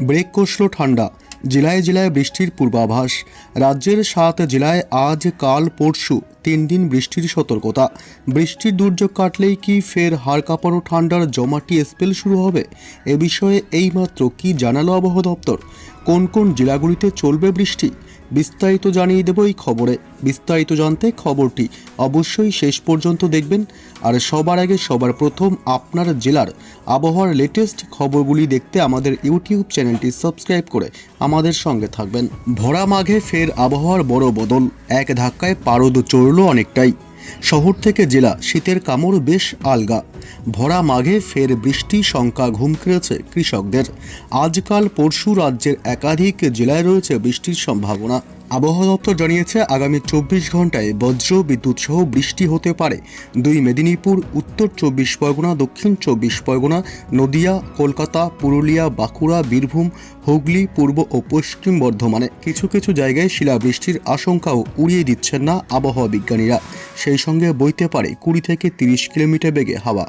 Break কষল ঠান্ডা, জেলায় জেলায় বৃষ্টির পূর্বাভাস। রাজ্যের সাত জেলায় আজ, কাল, পরশু তিন দিন বৃষ্টির সতর্কতা। বৃষ্টির দুর্যোগ কাটলেই কি ফের হাড় কাঁপানো ঠান্ডার জমাটি স্পেল শুরু হবে? এ বিষয়ে এইমাত্র কি জানালো আবহাওয়া দপ্তর? কোন কোন জেলাগুলিতে চলবে বৃষ্টি? বিস্তারিত জানিয়ে দেব এই খবরে। বিস্তারিত জানতে খবরটি অবশ্যই শেষ পর্যন্ত দেখবেন। আর সবার আগে সবার প্রথম আপনার জেলার আবহাওয়ার লেটেস্ট খবরগুলি দেখতে আমাদের ইউটিউব চ্যানেলটি সাবস্ক্রাইব করে আমাদের সঙ্গে থাকবেন। ভরা মাঘে ফের আবহাওয়ার বড় বদল। এক ধাক্কায় পারদ চড়ল অনেকটাই। শহর থেকে জেলা শীতের কামড় বেশ আলগা। ভরা মাঘে ফের বৃষ্টি শঙ্কা খেয়েছে কৃষকদের। আজকাল পরশু রাজ্যের একাধিক জেলায় রয়েছে বৃষ্টির সম্ভাবনা। আবহাওয়া দপ্তর জানিয়েছে, আগামী চব্বিশ ঘন্টায় বজ্র বিদ্যুৎ সহ বৃষ্টি হতে পারে। দুই মেদিনীপুর, উত্তর চব্বিশ পরগনা, দক্ষিণ চব্বিশ পরগনা, নদিয়া, কলকাতা, পুরুলিয়া, বাঁকুড়া, বীরভূম, হুগলি, পূর্ব ও পশ্চিম বর্ধমানে কিছু কিছু জায়গায় শিলাবৃষ্টির আশঙ্কাও উড়িয়ে দিচ্ছেন না আবহাওয়া বিজ্ঞানীরা। সেই সঙ্গে বইতে পারে, কুড়ি থেকে তিরিশ কিলোমিটার বেগে হাওয়া।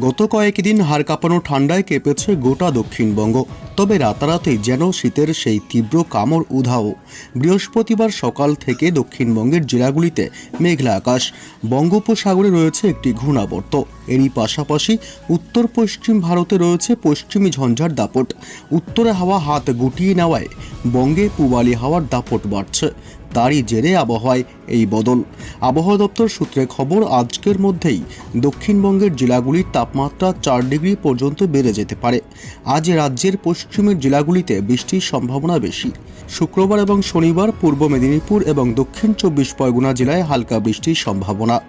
গত কয়েকদিন হাড় কাঁপানো ঠান্ডায় কেঁপেছে গোটা দক্ষিণবঙ্গ, তবে রাতারাতি যেন শীতের সেই তীব্র কামড় উধাও। বৃহস্পতিবার সকাল থেকে দক্ষিণবঙ্গের জেলাগুলিতে মেঘলা আকাশ। বঙ্গোপসাগরে রয়েছে একটি ঘূর্ণাবর্ত। এরই পাশাপাশি উত্তর পশ্চিম ভারতে রয়েছে পশ্চিমী ঝঞ্ঝার দাপট। উত্তরে হাওয়া হাত গুটিয়ে নেওয়ায় বঙ্গে পূবালি হাওয়ার দাপট বাড়ছে। তারই জেরে আবহাওয়ায় এই বদল। আবহাওয়া দপ্তর সূত্রে খবর, আজকের মধ্যেই দক্ষিণবঙ্গের জেলাগুলির তাপমাত্রা চার ডিগ্রি পর্যন্ত বেড়ে যেতে পারে। আজ রাজ্যের পশ্চিমের জেলাগুলিতে বৃষ্টির সম্ভাবনা বেশি। শুক্রবার এবং শনিবার পূর্ব মেদিনীপুর এবং দক্ষিণ চব্বিশ পরগনা জেলায় হালকা বৃষ্টির সম্ভাবনা।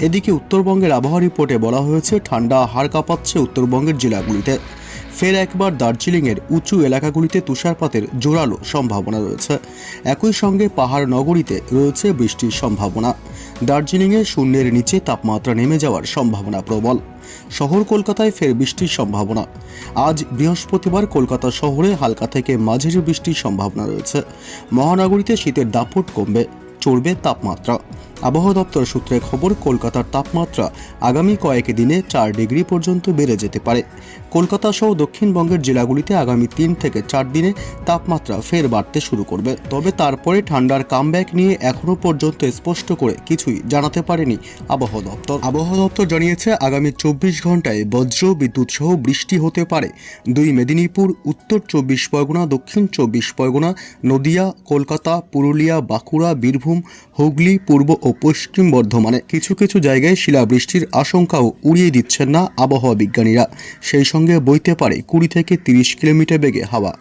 এদিকে উত্তরবঙ্গের আবহাওয়া রিপোর্টে বলা হয়েছে ঠান্ডা হাড় কাঁপাচ্ছে উত্তরবঙ্গের জেলাগুলিতে। ফের একবার দার্জিলিংয়ের উঁচু এলাকাগুলিতে তুষারপাতের জোরালো সম্ভাবনা রয়েছে। একই সঙ্গে পাহাড় নগরীতে রয়েছে বৃষ্টির সম্ভাবনা। দার্জিলিংয়ে শূন্যের নিচে তাপমাত্রা নেমে যাওয়ার সম্ভাবনা প্রবল। শহর কলকাতায় ফের বৃষ্টির সম্ভাবনা। আজ বৃহস্পতিবার কলকাতা শহরে হালকা থেকে মাঝারি বৃষ্টির সম্ভাবনা রয়েছে। মহানগরীতে শীতের দাপট কমবে। চড়বে তাপমাত্রা। আবহাওয়া দপ্তর সূত্রে খবর, কলকাতার তাপমাত্রা আগামী কয়েক দিনে চার ডিগ্রি পর্যন্ত বেড়ে যেতে পারে। কলকাতা সহ দক্ষিণবঙ্গের জেলাগুলিতে আগামী তিন থেকে চার দিনে তাপমাত্রা ফের বাড়তে শুরু করবে। তবে তারপরে ঠান্ডার কামব্যাক নিয়ে এখনও পর্যন্ত স্পষ্ট করে কিছুই জানাতে পারেনি আবহাওয়া দপ্তর। আবহাওয়া দপ্তর জানিয়েছে, আগামী চব্বিশ ঘন্টায় বজ্র, বিদ্যুৎ সহ বৃষ্টি হতে পারে। দুই মেদিনীপুর, উত্তর চব্বিশ পরগনা, দক্ষিণ চব্বিশ পরগনা, নদিয়া, কলকাতা, পুরুলিয়া, বাঁকুড়া, বীরভূম, হুগলি, পূর্ব ও পশ্চিম বর্ধমানে কিছু কিছু জায়গায় শিলাবৃষ্টির আশঙ্কাও উড়িয়ে দিচ্ছেন না আবহাওয়া বিজ্ঞানীরা। সেই সঙ্গে বইতে পারে কুড়ি থেকে তিরিশ কিলোমিটার বেগে হাওয়া।